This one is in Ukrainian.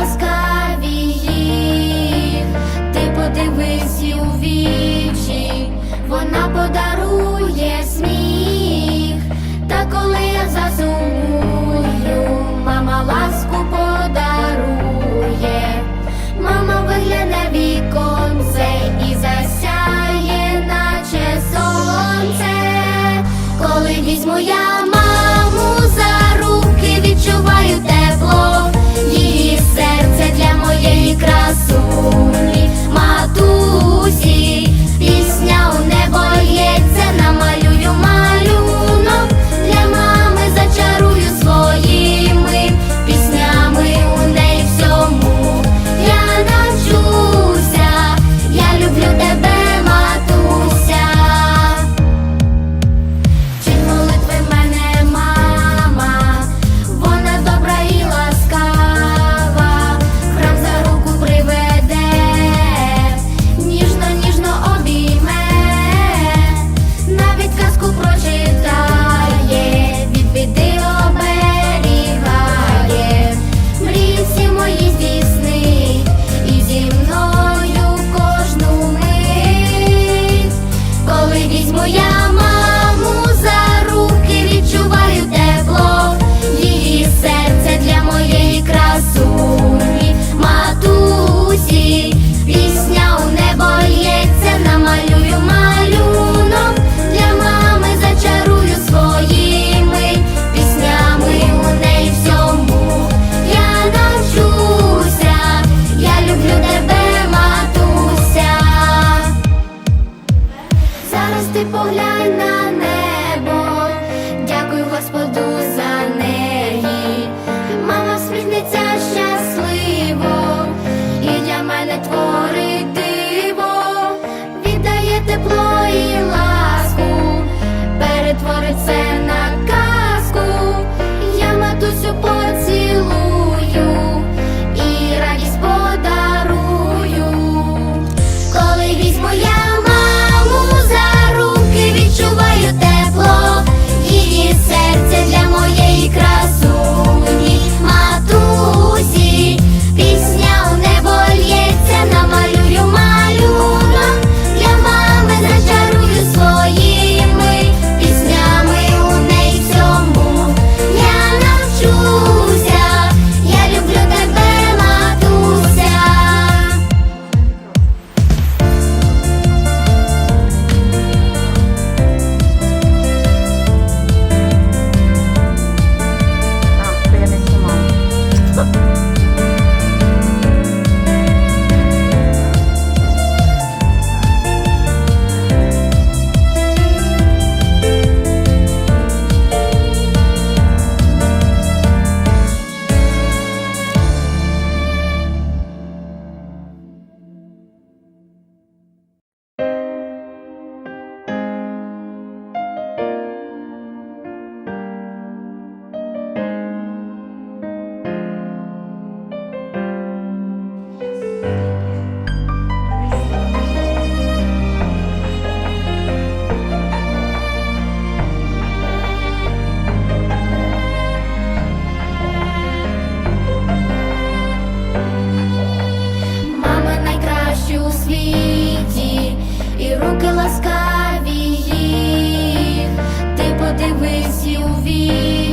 ласкаві ти подивись у вічі, вона подарує сміх, та коли я засумую, мама ласку подарує, мама вигляне віконце і засяє, наче сонце, коли візьму я. ласкаві їх, ти подивись у вік.